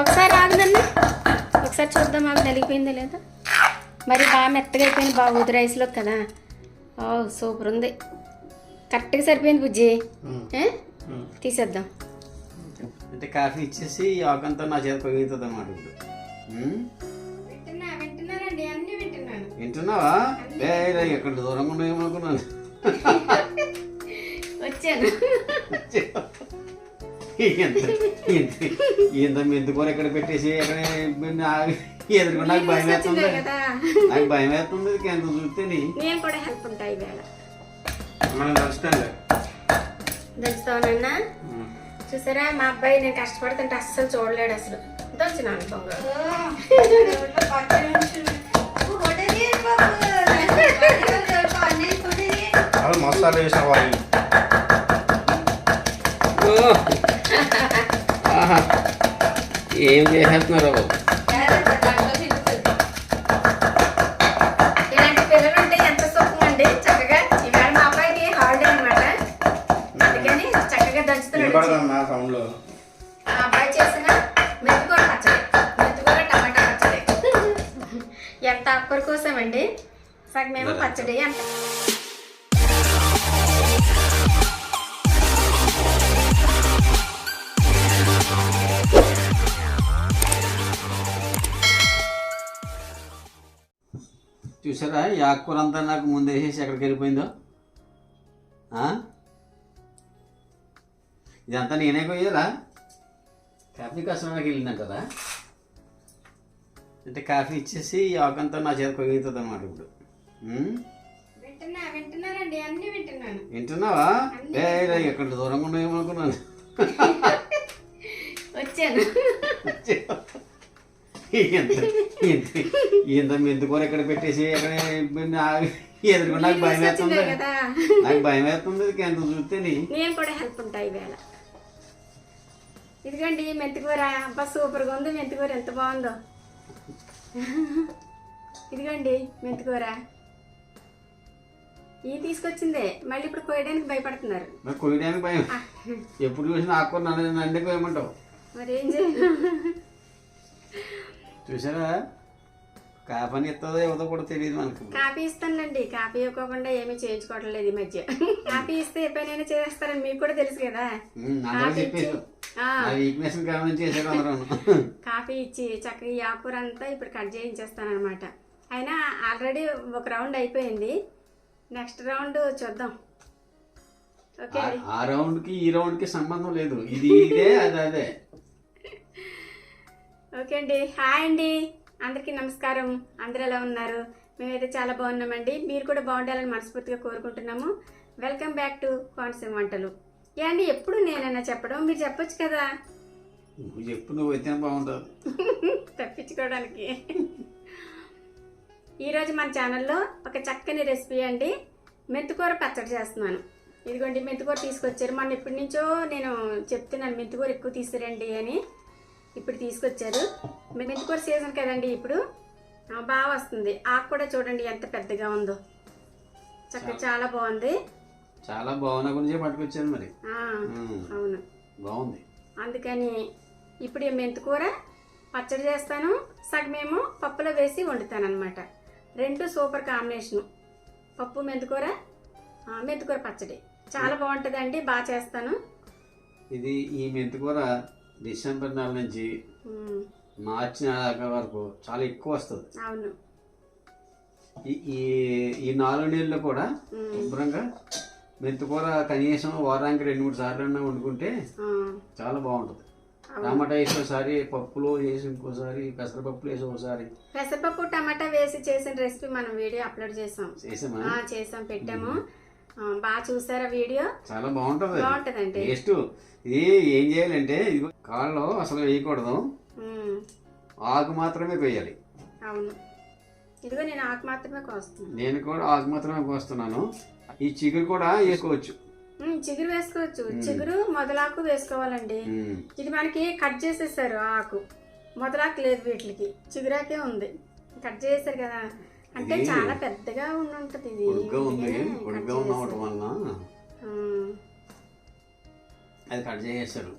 ఒకసారి ఆగుదండి ఒకసారి చూద్దాం మాకు నలిగిపోయిందో లేదా? మరి బాగా మెత్తగా అయిపోయింది బాగుంది రైస్లో కదా. ఓ సూపర్ ఉంది. కరెక్ట్గా సరిపోయింది బుజ్జి? తీసేద్దాం. అంటే కాఫీ ఇచ్చేసి ఆకంతా నా చేత పగిలితుంది అన్నమాట ఇప్పుడు. ఉమ్? వింటున్నా వింటున్నానండి అన్నీ వింటున్నాను. వింటున్నావా? ఎక్కడ దూరంగా ఉన్నాయేమనుకున్నాను వచ్చాను. ఎంత మెంతుకూర ఎక్కడ పెట్టేసి ఎక్కడ ఎదురుగా నాకు భయం వేస్తుంది. నాకు భయం వేస్తుంది ఎంత చూస్తే నేను కూడా హెల్ప్ ఉంటాయి ఈవేళ. మనం దంచుతానన్నా చూసారా మా అబ్బాయి నేను కష్టపడుతుంటే అస్సలు చూడలేడు అసలు. దంచున్నాను బొంగ అవి మసాలా వేసిన వాళ్ళు. ఏం చేసేస్తున్నారు బాబు? సౌండ్లో అబ్బాయి చేసిన మెంతికూర పచ్చడి. మెంతికూర టమాటా పచ్చడి. ఎంత ఆకుకూర కోసామండి. సగమేమో పచ్చడి అంత చూసారా ఈ ఆకుకూర అంతా నాకు ముందు వేసేసి ఎక్కడికి వెళ్ళిపోయిందో? ఇదంతా నేనే కొయ్యాలా? కాఫీ కష్టంలోకి వెళ్ళిందంట కదా. అంటే కాఫీ ఇచ్చేసి ఈ ఆకంతా నా చేత కొయ్యుతుంది అన్నమాట ఇప్పుడు వింటున్నావా? ఏ ఎక్కడ దూరంగా ఉన్నాయేమనుకున్నాను వచ్చాను. ఎంత? మెంతుకూర ఎక్కడ పెట్టేసి ఎక్కడ ఎదురుగా నాకు భయం వేస్తుంది. నాకు భయం వేస్తుంది ఎంత చూస్తే నేను కూడా హెల్ప్ ఉంటాయి ఈవేళ. ఇదిగోండి మెంతికూర. అబ్బా సూపర్గా ఉంది మెంతికూర. ఎంత బాగుందో. ఇదిగోండి మెంతికూర. ఈ తీసుకొచ్చిందే? మళ్ళీ ఇప్పుడు కోయడానికి భయపడుతున్నారు. నాకు కొయ్యడానికి భయం. ఎప్పుడు చూసినా ఆకుకూర నన్ను నన్ను కొయ్యమంటావు. మరి ఏం చేయను చూసారా కాపని ఇస్తుందో ఇవ్వదో కూడా తెలియదు మనకు. కాపీ ఇస్తానండి కాపీ ఇవ్వకుండా ఏమీ చేయించుకోవడం లేదు ఈ మధ్య. కాపీ ఇస్తే ఏ పనైనా చేస్తారని మీకు కూడా తెలుసు కదా. వీక్నెస్ కాఫీ ఇచ్చి చక్కగా ఈ ఆకుకూర అంతా ఇప్పుడు కట్ చేయించేస్తాను అనమాట అయినా ఆల్రెడీ ఒక రౌండ్ అయిపోయింది. నెక్స్ట్ రౌండ్ చూద్దాం. ఓకే. ఆ- రౌండ్కి ఈ రౌండ్కి సంబంధం లేదు. ఇది ఇదే అది అదే. ఓకే అండి. హాయ్ అండి. అందరికీ నమస్కారం. అందరూ ఎలా ఉన్నారు? మేమైతే చాలా బాగున్నామండి. మీరు కూడా బాగుండాలని మనస్ఫూర్తిగా కోరుకుంటున్నాము. వెల్కమ్ బ్యాక్ టు కోనసీమ వంటలు. ఏ అండి ఎప్పుడు నేనైనా చెప్పడం? మీరు చెప్పొచ్చు కదా? నువ్వు చెప్పు నువ్వు అయితే బాగుంటుంది తప్పించుకోవడానికి. ఈరోజు మన ఛానల్లో ఒక చక్కని రెసిపీ అండి. మెంతికూర పచ్చడి చేస్తున్నాను. ఇదిగోండి మెంతికూర తీసుకొచ్చారు. మొన్న ఎప్పటి నుంచో నేను చెప్తున్నాను మెంతికూర ఎక్కువ తీసుకురండి అని. ఇప్పుడు తీసుకొచ్చారు. మె- మెంతికూర సీజన్ కదండి ఇప్పుడు? బాగా వస్తుంది. ఆకు కూడా చూడండి ఎంత పెద్దగా ఉందో. చక్కగా చాలా. బాగుంది. చాలా బాగున్నా గురించే పట్టుకొచ్చాను మరి. అవును. బాగుంది. అందుకని ఇప్పుడు మెంతికూర పచ్చడి చేస్తాను. సగమేమో పప్పులో వేసి వండుతాను అనమాట రెండు సూపర్ కాంబినేషను. పప్పు మెంతికూర మెంతికూర పచ్చడి. చాలా బాగుంటుందండి. బాగా చేస్తాను. ఇది ఈ మెంతికూర డిసెంబర్ నెల నుంచి మార్చి నెల వరకు చాలా ఎక్కువ వస్తుంది. అవును. ఈ ఈ నాలుగు నెలలు కూడా శుభ్రంగా మెంతికూర కనీసం వారానికి రెండు మూడు సార్లు అన్నా వండుకుంటే చాలా బాగుంటుంది. టమాటా వేసి ఒకసారి పప్పులో వేసి ఇంకోసారి పెసరపప్పులు వేసి ఒకసారి. పెసరపప్పు టమాటా వేసి చేసిన రెసిపీ మనం వీడియో అప్లోడ్ చేసాం. చేసామా? చేసాం పెట్టాము. బాగా చూసారా వీడియో? చాలా బాగుంటుంది. బాగుంటుందండి. టేస్ట్. ఇది ఏం చేయాలంటే కాళ్ళలో అసలు వేయకూడదు. ఆకు మాత్రమే కొయ్యాలి. అవును. ఇదిగో నేను ఆకు మాత్రమే కోస్తున్నాను. నేను కూడా ఆకు మాత్రమే కోస్తున్నాను. ఈ చిగురు కూడా వేసుకోవచ్చు. చిగురు వేసుకోవచ్చు. చిగురు మొదలాకు వేసుకోవాలండి. ఇది మనకి కట్ చేసేసారు ఆకు. మొదలాకు లేదు వీటికి. చిగురాకే ఉంది. కట్ చేసేసారు కదా. అంటే చాలా పెద్దగా ఉండి ఉంటుంది ఇది. పొడుగ్గా ఉంది. పొడుగ్గా చేసేసారు. వలన అది కట్ చేసేస్తారు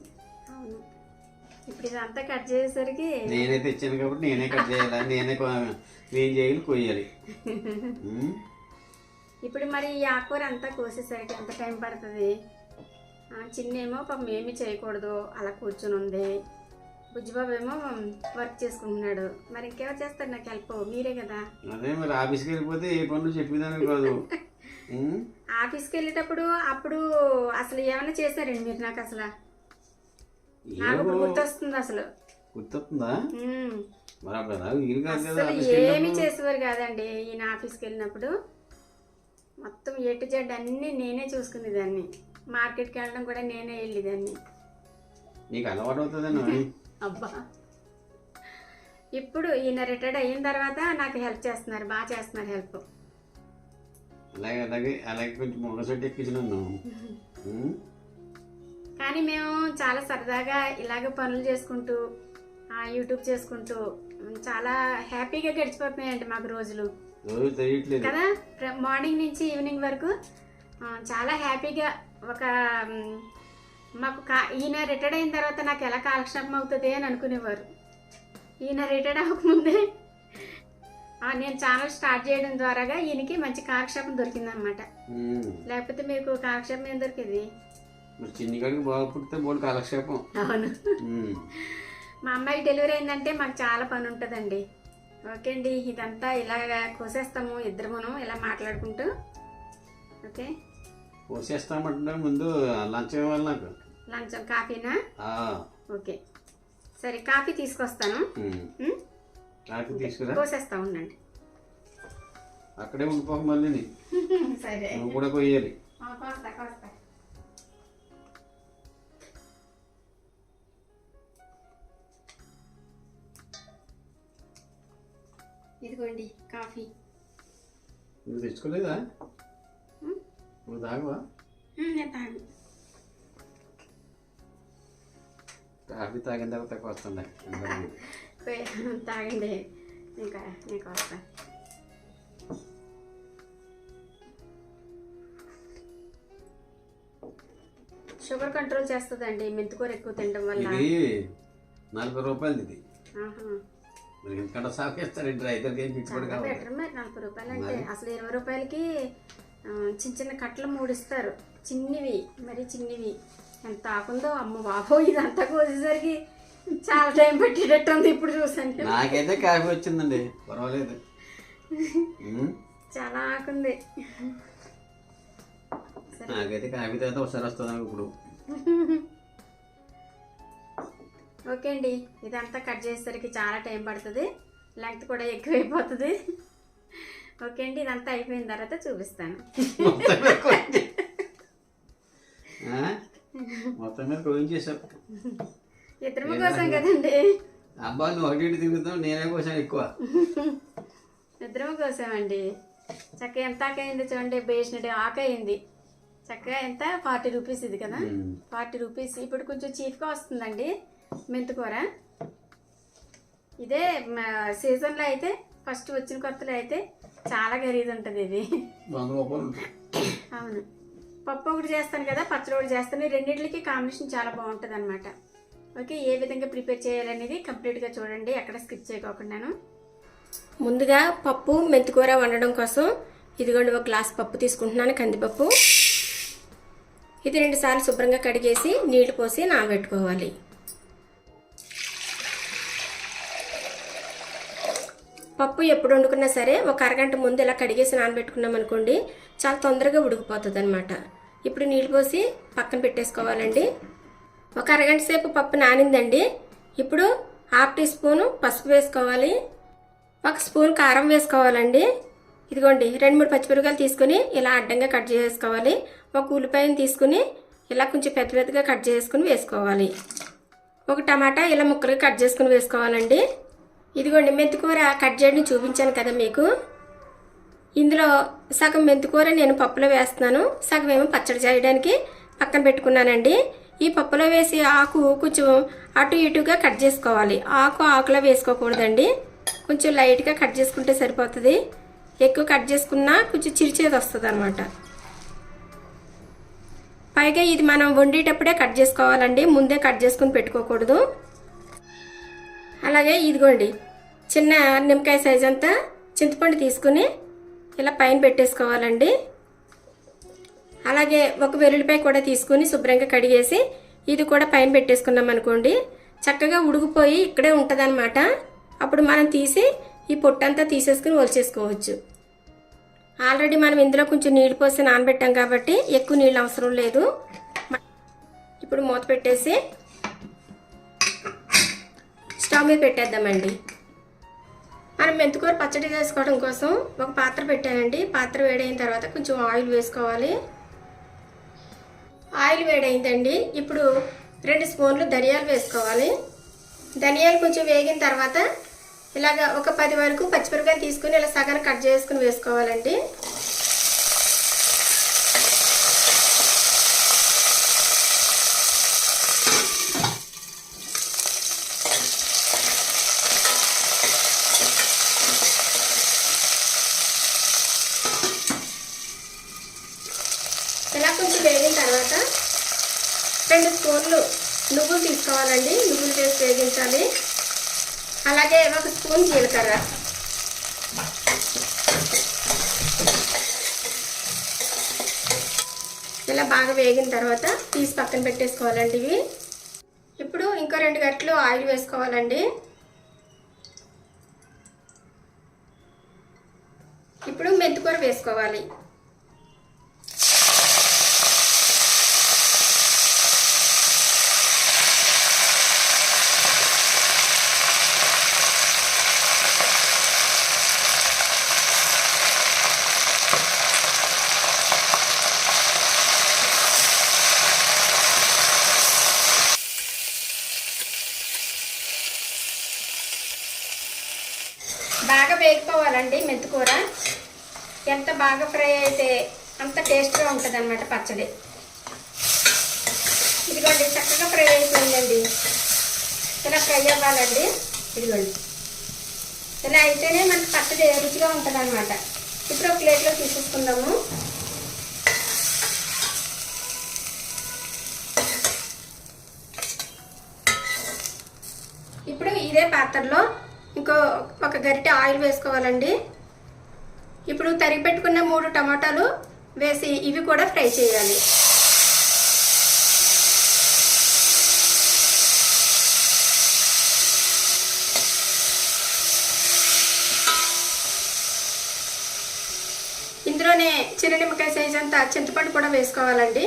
అవును. ఇప్పుడు ఇదంతా కట్ చేసేసరికి నేనే తెచ్చాను కాబట్టి నేనే కట్ చేయాలి. నేనే కొ- ఏం చేయాలి కొయ్యాలి. ఇప్పుడు మరి ఈ ఆకుకూర అంతా కోసేసరికి ఎంత టైం పడుతుంది? చిన్నేమో పాపం ఏమీ చేయకూడదు. అలా కూర్చుని ఉంది బుజ్జిబాబు ఏమో వర్క్ చేసుకుంటున్నాడు. మరి ఇంకెవరు చేస్తారు? నాకు హెల్ప్ మీరే కదా. అదే మరి ఆఫీస్కి వెళ్ళిపోతే ఏ పనులు చెప్పేదానికి కాదు. ఆఫీస్కి వెళ్ళేటప్పుడు అప్పుడు అసలు ఏమైనా చేశారండి మీరు నాకు అసలు? నాకు గుర్తొస్తుంది అసలు. గుర్తొస్తుందా? ఏమి. చేసేవారు కాదండి ఈయన ఆఫీస్కి వెళ్ళినప్పుడు. మొత్తం ఏ టు జెడ్ అన్నీ నేనే చూసుకునేదాన్ని. మార్కెట్కి వెళ్ళడం కూడా నేనే వెళ్ళేదాన్ని. నీకు అలవాటు అవుతుందని అబ్బా. ఇప్పుడు ఈయన రిటైర్డ్ అయిన తర్వాత నాకు హెల్ప్ చేస్తున్నారు బాగా చేస్తున్నారు హెల్ప్. అలాగే అలాగే అలాగే కొంచెం మొగసొట్టి ఎక్కించినాను ఉమ్. కానీ మేము చాలా సరదాగా ఇలాగ పనులు చేసుకుంటూ ఆ, యూట్యూబ్ చేసుకుంటూ చాలా హ్యాపీగా గడిచిపోతున్నాయండి మాకు రోజులు. రోజు తెలియట్లేదు. కదా? ప్ర- మార్నింగ్ నుంచి ఈవినింగ్ వరకు చాలా హ్యాపీగా ఒక మాకు కా ఈయన రిటైర్డ్ అయిన తర్వాత నాకు ఎలా కాలక్షేపం అవుతుంది అని అనుకునేవారు. ఈయన రిటైర్డ్ అవ్వకముందే నేను ఛానల్ స్టార్ట్ చేయడం ద్వారాగా ఈయనకి మంచి కాలక్షేపం దొరికిందనమాట. లేకపోతే మీకు కాలక్షేపం ఏం దొరికింది? మరి చిన్ని కాడికి బాగా పుడితే బోడు కాలక్షేపం. అవును. మా అమ్మాయి డెలివరీ అయిందంటే మాకు చాలా పని ఉంటుందండి. ఓకే అండి ఇదంతా ఇలాగా కోసేస్తాము ఇద్దరమును ఇలా మాట్లాడుకుంటూ. ఓకే? పోసేస్తామంటున్నా ముందు లంచం ఇవ్వాలి నాకు. లంచం కాఫీనా. ఓకే. సరే కాఫీ తీసుకొస్తాను? కాఫీ తీసుకురా. కోసేస్తా ఉండండి. అక్కడే ఉండిపోక మళ్ళీ. సరే. నువ్వు కూడా కోస్తా కోస్తా. ఇదిగోండి కాఫీ. నువ్వు తెచ్చుకోలేదా? నువ్వు తాగవా? నేను తాగు కాఫీ తాగిన తర్వాత వస్తుండే. పోయి- తాగండి. ఇంకా నీకు వస్తా. షుగర్ కంట్రోల్ చేస్తుందండి మెంతికూర ఎక్కువ తినడం వల్ల. ఇది నలభై రూపాయలు ఇది. రైతులకి ఏం బెటర్ మరి నలభై రూపాయలు అంటే? అసలు ఇరవై రూపాయలకి చిన్న చిన్న కట్టలు మూడు ఇస్తారు చిన్నవి మరి చిన్నవి. ఎంత ఆకుందో అమ్మ బాబో ఇదంతా కోసేసరికి చాలా టైం పట్టేటట్టు ఉంది ఇప్పుడు చూసాను నాకైతే కాఫీ వచ్చిందండి. పర్వాలేదు. చాలా ఆకుంది. నాకైతే కాఫీ తర్వాత ఒకసారి వస్తుంది ఇప్పుడు. ఓకే అండి ఇదంతా కట్ చేసేసరికి చాలా టైం పడుతుంది. లెంగ్త్ కూడా ఎక్కువైపోతుంది. ఓకే అండి ఇదంతా అయిపోయిన తర్వాత చూపిస్తాను. మొత్తం మీద మీద కోయించేసావు ఇద్దరు కోసం కదండి? అబ్బా నువ్వు అటు ఇటు తిరుగుతావు నేనే కోసం ఎక్కువ. ఇద్దరం కోసామండి. చక్కగా ఎంత ఆకయింది చూడండి బేసినట్టు ఆకయింది చక్కగా ఎంత? ఫార్టీ రూపీస్ ఇది కదా. Forty rupees. ఇప్పుడు కొంచెం చీప్గా వస్తుందండి మెంతికూర ఇదే సీజన్లో అయితే ఫస్ట్ వచ్చిన కొత్తలో అయితే చాలా ఖరీదు ఉంటుంది ఇది. అవును. పప్పు ఒకటి చేస్తాను కదా పచ్చడి ఒకటి చేస్తాను. రెండింటికి కాంబినేషన్ చాలా బాగుంటుంది అనమాట ఓకే ఏ విధంగా ప్రిపేర్ చేయాలనేది కంప్లీట్గా చూడండి. ఎక్కడ స్కిప్ చేయకోకుండాను. ముందుగా పప్పు మెంతికూర వండడం కోసం ఇదిగోండి ఒక గ్లాస్ పప్పు తీసుకుంటున్నాను కందిపప్పు. ఇది రెండు సార్లు శుభ్రంగా కడిగేసి నీళ్ళు పోసి నానబెట్టుకోవాలి. పప్పు ఎప్పుడు వండుకున్నా సరే ఒక అరగంట ముందు ఇలా కడిగేసి నానబెట్టుకున్నాం అనుకోండి చాలా తొందరగా ఉడికిపోతుంది అనమాట ఇప్పుడు నీళ్ళు పోసి పక్కన పెట్టేసుకోవాలండి. ఒక అరగంట సేపు పప్పు నానిందండి. ఇప్పుడు హాఫ్ టీ స్పూను పసుపు వేసుకోవాలి. ఒక స్పూన్ కారం వేసుకోవాలండి. ఇదిగోండి రెండు మూడు పచ్చిమిరపకాయలు తీసుకుని ఇలా అడ్డంగా కట్ చేసుకోవాలి ఒక ఉల్లిపాయను తీసుకుని ఇలా కొంచెం పెద్ద పెద్దగా కట్ చేసుకుని వేసుకోవాలి. ఒక టమాటా ఇలా ముక్కలుగా కట్ చేసుకుని వేసుకోవాలండి. ఇదిగోండి మెంతికూర కట్ చేయడం చూపించాను కదా మీకు. ఇందులో సగం మెంతికూర నేను పప్పులో వేస్తున్నాను సగం ఏమో పచ్చడి చేయడానికి పక్కన పెట్టుకున్నానండి. ఈ పప్పులో వేసి ఆకు కొంచెం అటు ఇటుగా కట్ చేసుకోవాలి. ఆకు ఆకులో వేసుకోకూడదండి. కొంచెం లైట్గా కట్ చేసుకుంటే సరిపోతుంది. ఎక్కువ కట్ చేసుకున్నా కొంచెం చిరిచేది వస్తుంది అనమాట పైగా ఇది మనం వండేటప్పుడే కట్ చేసుకోవాలండి. ముందే కట్ చేసుకుని పెట్టుకోకూడదు. అలాగే ఇదిగోండి చిన్న నిమ్మకాయ సైజ్ అంతా చింతపండు తీసుకుని ఇలా పైన పెట్టేసుకోవాలండి. అలాగే ఒక వెల్లుల్లిపాయ కూడా తీసుకుని శుభ్రంగా కడిగేసి ఇది కూడా పైన పెట్టేసుకున్నాం అనుకోండి. చక్కగా ఉడికిపోయి ఇక్కడే ఉంటుందన్నమాట. అప్పుడు మనం తీసి ఈ పొట్టంతా తీసేసుకుని ఒలిచేసుకోవచ్చు. ఆల్రెడీ మనం ఇందులో కొంచెం నీళ్ళు పోసి నానబెట్టాం కాబట్టి ఎక్కువ నీళ్ళు అవసరం లేదు. ఇప్పుడు మూత పెట్టేసి స్టవ్ మీద పెట్టేద్దామండి. మనం మెంతికూర పచ్చడి చేసుకోవడం కోసం ఒక పాత్ర పెట్టానండి. పాత్ర వేడైన తర్వాత కొంచెం ఆయిల్ వేసుకోవాలి. ఆయిల్ వేడైందండి. ఇప్పుడు రెండు స్పూన్లు ధనియాలు వేసుకోవాలి. ధనియాలు కొంచెం వేగిన తర్వాత ఇలాగ ఒక పది వరకు పచ్చిమిరపకాయలు తీసుకుని ఇలా సగం కట్ చేసుకుని వేసుకోవాలండి ఇలా కొంచెం వేగిన తర్వాత రెండు స్పూన్లు నువ్వులు తీసుకోవాలండి నువ్వులు పెట్టాలి. అలాగే ఒక స్పూన్ జీలకర్ర. ఇలా బాగా వేగిన తర్వాత తీసి పక్కన పెట్టేసుకోవాలండి ఇవి. ఇప్పుడు ఇంకో రెండు గట్లు ఆయిల్ వేసుకోవాలండి. ఇప్పుడు మెంతికూర వేసుకోవాలి బాగా వేగిపోవాలండి మెంతికూర ఎంత బాగా ఫ్రై అయితే అంత టేస్ట్గా ఉంటుంది అనమాట పచ్చడి. ఇదిగోండి చక్కగా ఫ్రై అయిపోయిందండి. ఇలా ఫ్రై అవ్వాలండి. ఇదిగోండి. ఇలా అయితేనే మనకి పచ్చడి రుచిగా ఉంటుంది అనమాట ఇప్పుడు ఒక ప్లేట్లో తీసేసుకుందాము. ఇప్పుడు ఇదే పాత్రలో ఇంకో ఒక గరిటె ఆయిల్ వేసుకోవాలండి. ఇప్పుడు తరిగి పెట్టుకున్న మూడు టమాటాలు వేసి ఇవి కూడా ఫ్రై చేయాలి. ఇందులోనే చిన్న నిమ్మకాయ సైజ్ అంతా చింతపండు కూడా వేసుకోవాలండి.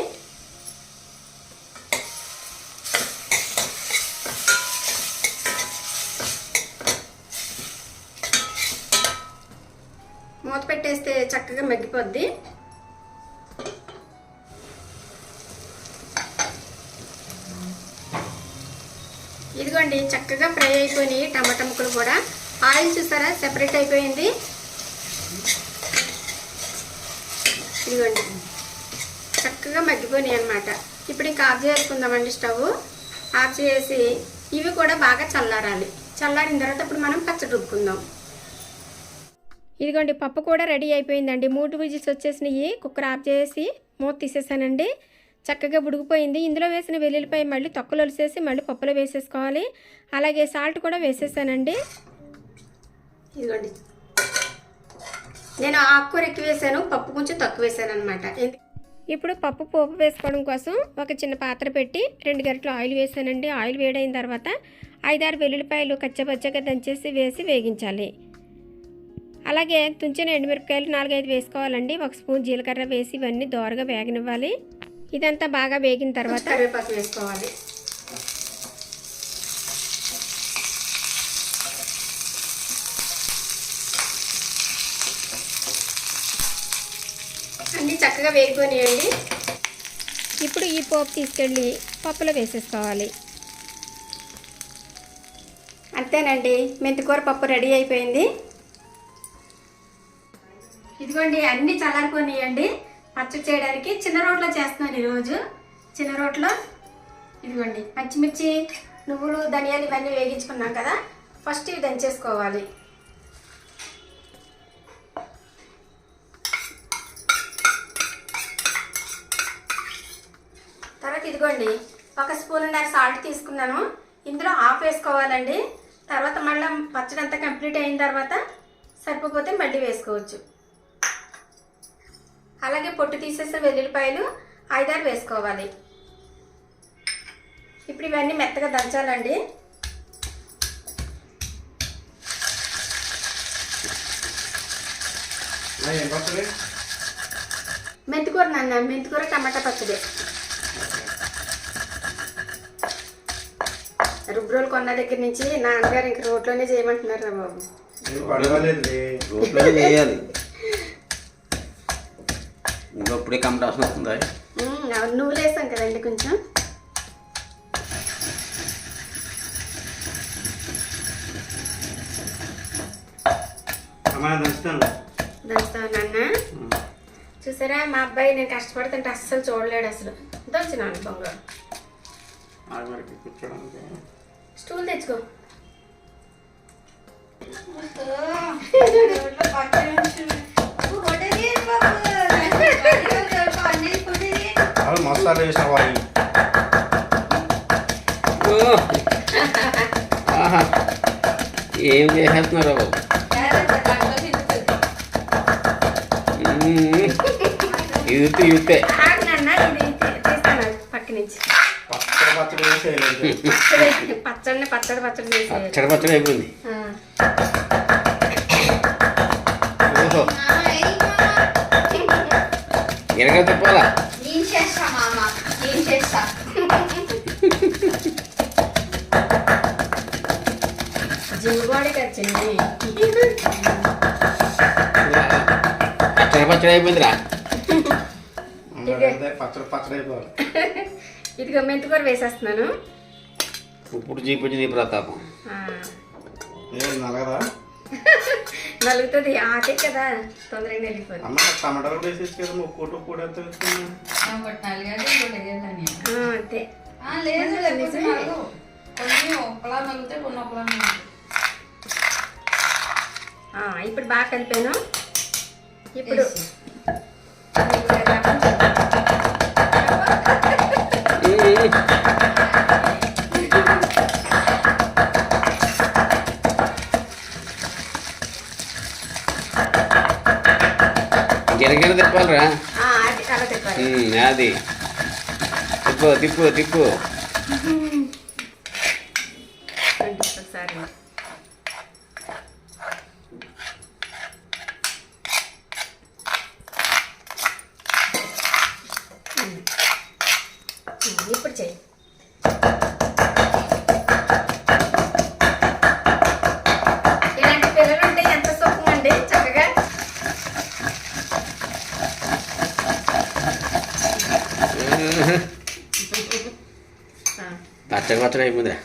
మూత పెట్టేస్తే చక్కగా మగ్గిపోద్ది. చూడండి చక్కగా ఫ్రై అయిపోయినాయి టమాటా ముక్కలు కూడా. ఆయిల్ చూసారా? సెపరేట్ అయిపోయింది. ఇదిగోండి. చక్కగా మగ్గిపోయినాయి అనమాట ఇప్పుడు ఇంకా ఆఫ్ చేసుకుందామండి స్టవ్. ఆఫ్ చేసి ఇవి కూడా బాగా చల్లారాలి. చల్లారిన తర్వాత ఇప్పుడు మనం పచ్చడి రుబ్బుకుందాం. ఇదిగోండి పప్పు కూడా రెడీ అయిపోయిందండి. మూడు విజిల్స్ వచ్చేసినాయి. కుక్కర్ ఆఫ్ చేసి మూత తీసేసానండి. చక్కగా ఉడికిపోయింది ఇందులో వేసిన వెల్లుల్లిపాయ మళ్ళీ తొక్కలు ఒలిసేసి మళ్ళీ పప్పులో వేసేసుకోవాలి. అలాగే సాల్ట్ కూడా వేసేసానండి. ఇదిగోండి. నేను ఆకుకూర ఎక్కువ వేసాను పప్పు కొంచెం తక్కువ వేసాను అనమాట ఇప్పుడు పప్పు పోపు వేసుకోవడం కోసం ఒక చిన్న పాత్ర పెట్టి రెండు గరిటలు ఆయిల్ వేసానండి. ఆయిల్ వేడైన తర్వాత ఐదారు వెల్లుల్లిపాయలు కచ్చపచ్చగా దంచేసి వేసి వేగించాలి. అలాగే తుంచిన ఎండుమిరపకాయలు నాలుగైదు వేసుకోవాలండి. ఒక స్పూన్ జీలకర్ర వేసి ఇవన్నీ దోరగా వేగనివ్వాలి. ఇదంతా బాగా వేగిన తర్వాత కరివేపాకు వేసుకోవాలి. అన్నీ చక్కగా వేగిపోయాయండి ఇప్పుడు ఈ పోపు తీసుకెళ్ళి పప్పులో వేసేసుకోవాలి. అంతేనండి మెంతికూర పప్పు రెడీ అయిపోయింది. ఇదిగోండి అన్ని చల్లారిపోయినాయండి. పచ్చడి చేయడానికి చిన్న రోట్లో చేస్తున్నాను ఈరోజు. చిన్న రోట్లో ఇదిగోండి పచ్చిమిర్చి నువ్వులు ధనియాలు ఇవన్నీ వేగించుకున్నాం కదా. ఫస్ట్ ఇవి దంచేసుకోవాలి. తర్వాత ఇదిగోండి ఒక స్పూన్ సాల్ట్ తీసుకున్నాను. ఇందులో ఆఫ్ వేసుకోవాలండి. తర్వాత మళ్ళీ పచ్చడి అంతా కంప్లీట్ అయిన తర్వాత సరిపోతే మళ్ళీ వేసుకోవచ్చు. అలాగే పొట్టు తీసేసిన వెల్లుల్లిపాయలు ఐదారు వేసుకోవాలి. ఇప్పుడు ఇవన్నీ మెత్తగా దంచాలండి. మెంతికూర నాన్న మెంతికూర టమాటా పచ్చడి. రుబ్రోలు కొన్న దగ్గర నుంచి నాన్నగారు ఇంక రోడ్లోనే చేయమంటున్నారు రా బాబు. ఇంకా ఇప్పుడే కమటాల్సిన వస్తుందా నువ్వులు వేసాం కదండి కొంచెం. దంచుతావు నాన్న? చూసారా మా అబ్బాయి నేను కష్టపడుతుంటే అస్సలు చూడలేడు అసలు. దంచు నాన్న బొంగ ఆగమరికి కూర్చోడానికి. స్టూల్ తెచ్చుకో. అవి మసాలా వేసిన వాళ్ళు ఏం చేసేస్తున్నారు బాబు. యూత్ యూతే ఇది తీ- తీస్తాను పక్క నుంచి పచ్చడి పచ్చడి పచ్చడి పచ్చడి అయిపోయింది. ఓహో. గిరగ తిప్పాలా నేను చేస్తా మామ నేను చేస్తా జిమ్ బాడీకి వచ్చింది పచ్చడి పచ్చడి అయిపోయిందిరా పచ్చడి పచ్చడి అయిపోవాలి ఇదిగో మెంతికూర వేసేస్తున్నాను ఇప్పుడు చూపించింది ప్రతాపం నలగదా? నలుగుతుంది ఆకే కదా తొందరగా వెళ్ళిపోతుంది అమ్మ టమాటాలు వేసేసి కదా ఎంత అంతే లేదు. కొన్ని నలిగితే కొన్ని. ఆ, ఇప్పుడు బాగా కలిపాను ఇప్పుడు వేసి. మ్మ్. అది తిప్పు తిప్పు తిప్పు రండి ఒకసారి ఉమ్. ఉమ్, ఇప్పుడు చెయ్యి ఇలాంటి పిల్లలు ఉంటే ఎంత సుఖం అండి చక్కగా ఆ. పచ్చడి పచ్చడి అయిపోయిందిరా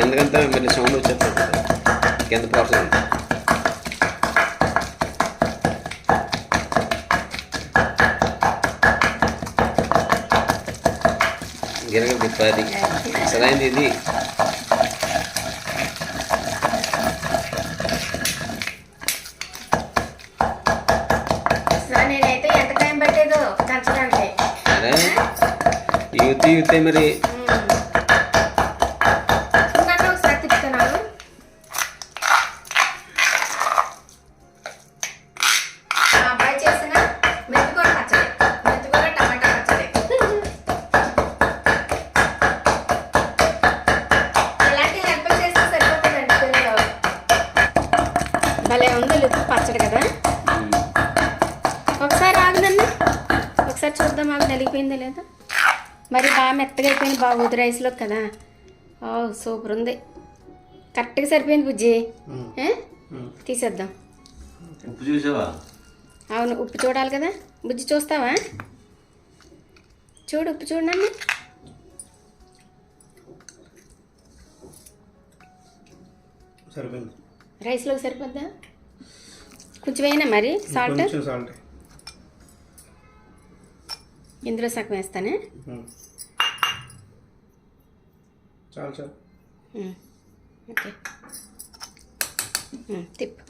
ఎందుకంటే మళ్ళీ సౌండ్ వచ్చేస్తుంది కింద పోతుంది గిరగ తిప్పాది అసలైంది ఇది అసలు నేనైతే ఎంత టైం పట్టేదో దంచడానికి అరే యూత్ యూతే మరి ఒకసారి చూద్దాం ఆగు నలిగిపోయిందో లేదో? మరి బాగా మెత్తగా అయిపోయింది బాగోదు రైస్లో కదా. ఓ సూపర్ ఉంది. కరెక్ట్గా సరిపోయింది బుజ్జి? తీసేద్దాం. ఉప్పు చూసావా? అవును ఉప్పు చూడాలి కదా. బుజ్జి చూస్తావా? చూడు ఉప్పు చూడండి సరిపోయింది. రైస్లోకి సరిపోద్దా? కొంచెం అయినా మరి? సాల్ట్? కొంచెం సాల్ట్. ఇందులో సగం వేస్తానే? చాలు చాలు. ఓకే. తిప్పు.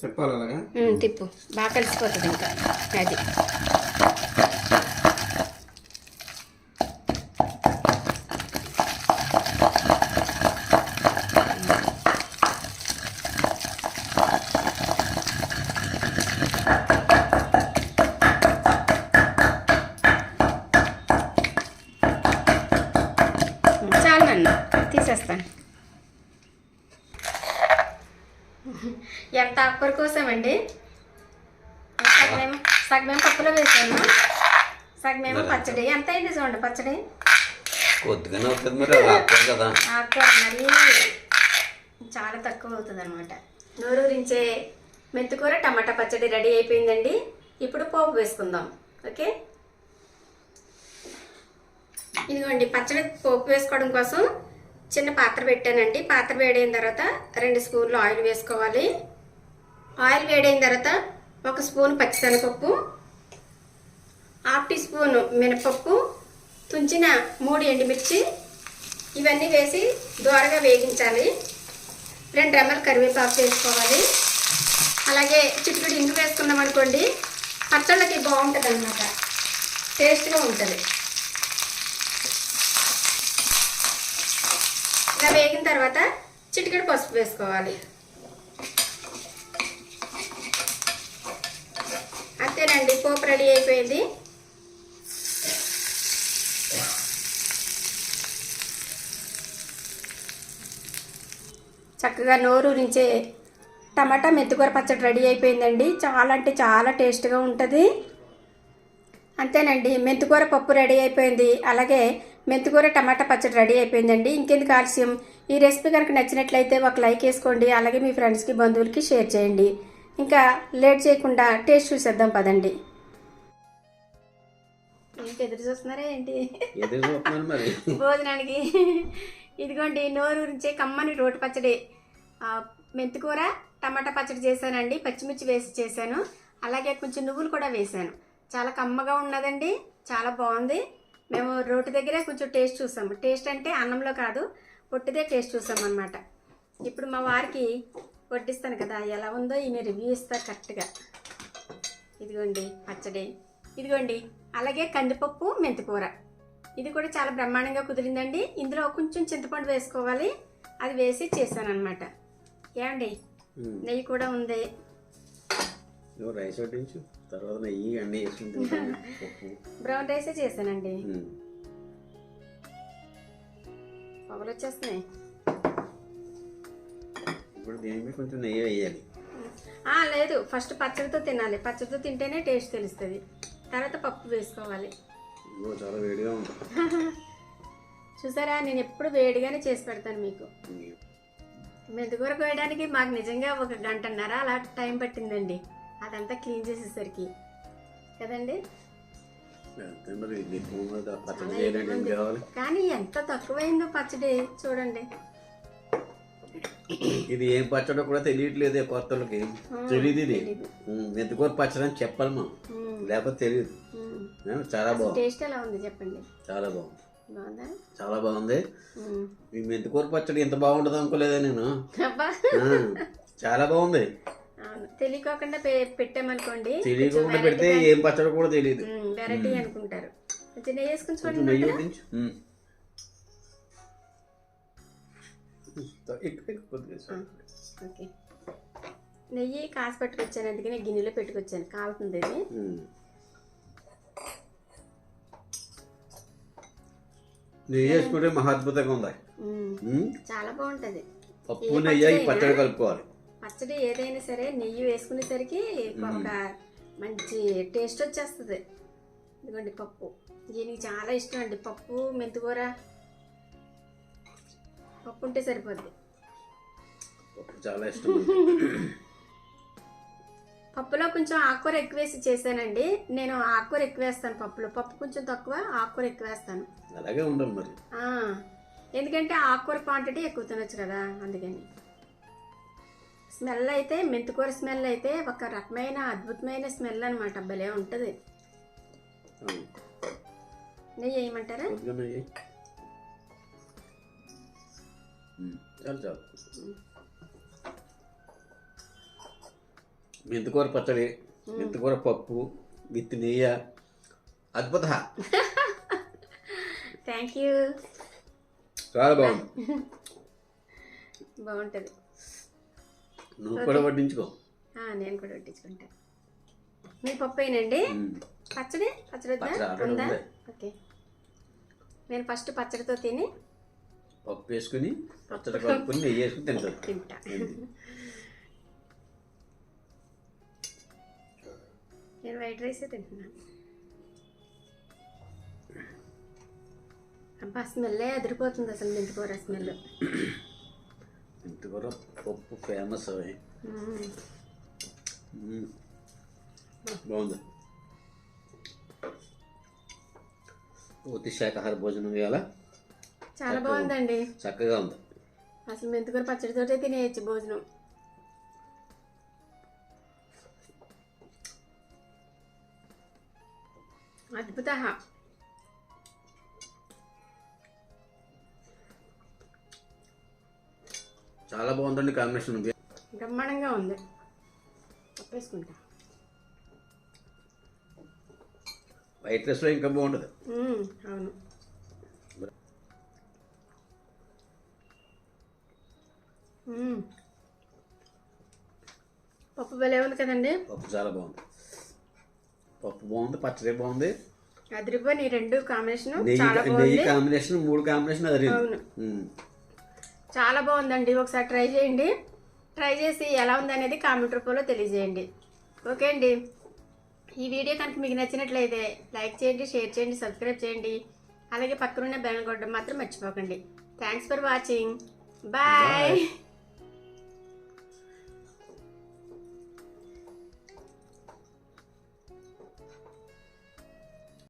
చెప్పాలి అలాగా? తిప్పు. బాగా కలిసిపోతుంది ఇంకా. అది ఉమ్, చాలు నన్ను తీసేస్తాను ఎంత ఆకుకూర కోసామండి? సగమేమో సగమేమో పప్పులో వేసాను సగమేమో పచ్చడి. ఎంత అయింది చూడండి పచ్చడి? కొద్దిగానే అవుతుంది మరి అది ఆకుకూర కదా. ఆకుకూర మరి చాలా తక్కువ అవుతుంది అనమాట నోరూరించే మెంతికూర టమాటా పచ్చడి రెడీ అయిపోయిందండి. ఇప్పుడు పోపు వేసుకుందాం. ఓకే? ఇదిగోండి పచ్చడి పోపు వేసుకోవడం కోసం చిన్న పాత్ర పెట్టానండి. పాత్ర వేడైన తర్వాత రెండు స్పూన్లు ఆయిల్ వేసుకోవాలి. ఆయిల్ వేడైన తర్వాత ఒక స్పూన్ పచ్చిశనగపప్పు హాఫ్ టీ స్పూన్ మినపప్పు తుంచిన మూడు ఎండుమిర్చి ఇవన్నీ వేసి దోరగా వేగించాలి. రెండు రెమ్మలు కరివేపాకు వేసుకోవాలి. అలాగే చిట్టుకుడు ఇంగు వేసుకున్నాం అనుకోండి పచ్చళ్ళకి బాగుంటుంది అనమాట టేస్ట్గా ఉంటుంది. ఇలా వేగిన తర్వాత చిటికెడు పసుపు వేసుకోవాలి. అండి పోపు రెడీ అయిపోయింది. చక్కగా నోరు నుంచే టమాటా మెంతికూర పచ్చడి రెడీ అయిపోయిందండి. చాలా అంటే చాలా టేస్ట్గా ఉంటుంది. అంతేనండి మెంతికూర పప్పు రెడీ అయిపోయింది. అలాగే మెంతికూర టమాటా పచ్చడి రెడీ అయిపోయిందండి. ఇంకెందుకు ఆలస్యం? ఈ రెసిపీ కనుక నచ్చినట్లయితే ఒక లైక్ వేసుకోండి. అలాగే మీ ఫ్రెండ్స్కి బంధువులకి షేర్ చేయండి. ఇంకా లేట్ చేయకుండా టేస్ట్ చూసేద్దాం పదండి. ఏంటి ఎదురు చూస్తున్నారా ఏంటి? ఎదురు చూస్తున్నాను మరి. భోజనానికి. ఇదిగోండి నోరూరించే కమ్మని రోటి పచ్చడి. ఆ, మెంతికూర టమాటా పచ్చడి చేశానండి పచ్చిమిర్చి వేసి చేశాను. అలాగే కొంచెం నువ్వులు కూడా వేశాను. చాలా కమ్మగా ఉన్నదండి చాలా బాగుంది. మేము రోటి దగ్గరే కొంచెం టేస్ట్ చూసాము టేస్ట్ అంటే అన్నంలో కాదు పొట్టిదే టేస్ట్ చూసాం అనమాట ఇప్పుడు మా వారికి వడ్డిస్తాను కదా ఎలా ఉందో ఈమె రివ్యూ ఇస్తారు కరెక్ట్గా ఇదిగోండి పచ్చడి. ఇదిగోండి అలాగే కందిపప్పు మెంతికూర. ఇది కూడా చాలా బ్రహ్మాండంగా కుదిరిందండి. ఇందులో కొంచెం చింతపండు వేసుకోవాలి. అది వేసి చేశాను అనమాట ఏమండి. నెయ్యి కూడా ఉంది. రైస్ వడ్డించు. తర్వాత నెయ్యి అన్నీ బ్రౌన్ రైసే చేశానండి. పొగలు వచ్చేస్తున్నాయి ఇప్పుడు దీని మీద కొంచెం నెయ్యి వేయాలి. ఆ, లేదు. ఫస్ట్ పచ్చడితో తినాలి. పచ్చడితో తింటేనే టేస్ట్ తెలుస్తుంది. తర్వాత పప్పు వేసుకోవాలి. చాలా వేడిగా ఉంటుంది. చూసారా? నేను ఎప్పుడు వేడిగానే చేసి పెడతాను మీకు. ఉమ్. మెంతికూర కోయడానికి మాకు నిజంగా ఒక గంటన్నర అలా టైం పట్టిందండి. అదంతా క్లీన్ చేసేసరికి. కదండి? కానీ ఎంత తక్కువైందో పచ్చడి చూడండి. ఇది ఏం పచ్చడో కూడా తెలియట్లేదు కొత్తలకి. తెలియదు ఇది. మెంతికూర పచ్చడి అని చెప్పాలి మనం. లేకపోతే తెలియదు చాలా బాగుంది. టేస్ట్ ఎలా ఉంది చెప్పండి. చాలా బాగుంది. బాగుందా? చాలా బాగుంది. ఈ మెంతికూర పచ్చడి? ఎంత బాగుంటుంది అనుకోలేదా నేను? చాలా బాగుంది. తెలియకోకుండా పె- పెట్టామనుకోండి. తెలియకుండా పెడితే ఏం పచ్చడి కూడా తెలియదు వెరైటీ అనుకుంటారు. నెయ్యి వేసుకుని చూడండి ఓకే. నెయ్యి కాసి పట్టుకొచ్చాను అందుకని గిన్నెలో పెట్టుకొచ్చాను. కాలుతుంది ఇది. నెయ్యి వేసుకుంటే మహాద్భుతంగా ఉంది. చాలా బాగుంటది. పప్పు నెయ్యి పచ్చడి? కలుపుకోవాలి. పచ్చడి ఏదైనా సరే నెయ్యి వేసుకునేసరికి ఒక మంచి టేస్ట్ వచ్చేస్తుంది. ఇదిగోండి పప్పు. దీనికి చాలా ఇష్టం అండి. పప్పు మెంతికూర పప్పు ఉంటే సరిపోద్ది. పప్పు చాలా ఇష్టం పప్పులో కొంచెం ఆకుకూర ఎక్కువ వేసి చేశానండి. నేను ఆకుకూర ఎక్కువ వేస్తాను పప్పులో. పప్పు కొంచెం తక్కువ ఆకుకూర ఎక్కువ వేస్తాను అలాగే ఉండాలి మరి. ఆ, ఎందుకంటే ఆకుకూర క్వాంటిటీ ఎక్కువ తినొచ్చు కదా అందుకని. స్మెల్ అయితే మెంతికూర స్మెల్ అయితే ఒక రకమైన అద్భుతమైన స్మెల్ అనమాట భలే ఉంటుంది. నెయ్యి వేయమంటారా? చాలు చాలు మెంతికూర పచ్చడి మెంతికూర పప్పు విత్ నెయ్య. అద్భుత. థ్యాంక్ యూ చాలా బాగుంది. బాగుంటుంది. నువ్వు కూడా వడ్డించుకో. నేను కూడా వడ్డించుకుంటా. మీ పప్పు అయినండి పచ్చడి? పచ్చడి ఉంది. ఓకే నేను ఫస్ట్ పచ్చడితో తిని పప్పు వేసుకుని పచ్చడి కలుపుకొని నెయ్యి వేసుకుని తింటారు. తింటా. నేను వైట్ రైసే తింటున్నాను అబ్బా స్మెల్లే అదిరిపోతుంది అసలు మెంతికూర స్మెల్. మెంతికూర పప్పు ఫేమస్ అవి. బాగుంది. పూర్తి శాకాహార భోజనం ఇవాళ చాలా బాగుందండి. చక్కగా ఉంది. అసలు మెంతికూర పచ్చడితోటే తినేయచ్చు భోజనం. అద్భుత. చాలా బాగుందండి కాంబినేషన్. బ్రహ్మాండంగా ఉంది. ఒప్పేసుకుంటా. వైట్ రైస్లో ఇంకా బాగుంటుంది. అవును. పప్పు భలే ఉంది కదండి. పప్పు చాలా బాగుంది. పప్పు బాగుంది పచ్చడి బాగుంది. అదిరిపోయి ఈ రెండు కాంబినేషన్ చాలా బాగుంది. కాంబినేషన్ మూడు కాంబినేషన్ అది అవును. చాలా బాగుందండి. ఒకసారి ట్రై చేయండి. ట్రై చేసి ఎలా ఉందనేది కామెంట్ రూపంలో తెలియజేయండి. ఓకే అండి. ఈ వీడియో కనుక మీకు నచ్చినట్లయితే లైక్ చేయండి షేర్ చేయండి సబ్స్క్రైబ్ చేయండి. అలాగే పక్కనున్న బెల్ కొట్టడం మాత్రం మర్చిపోకండి. Thanks for watching bye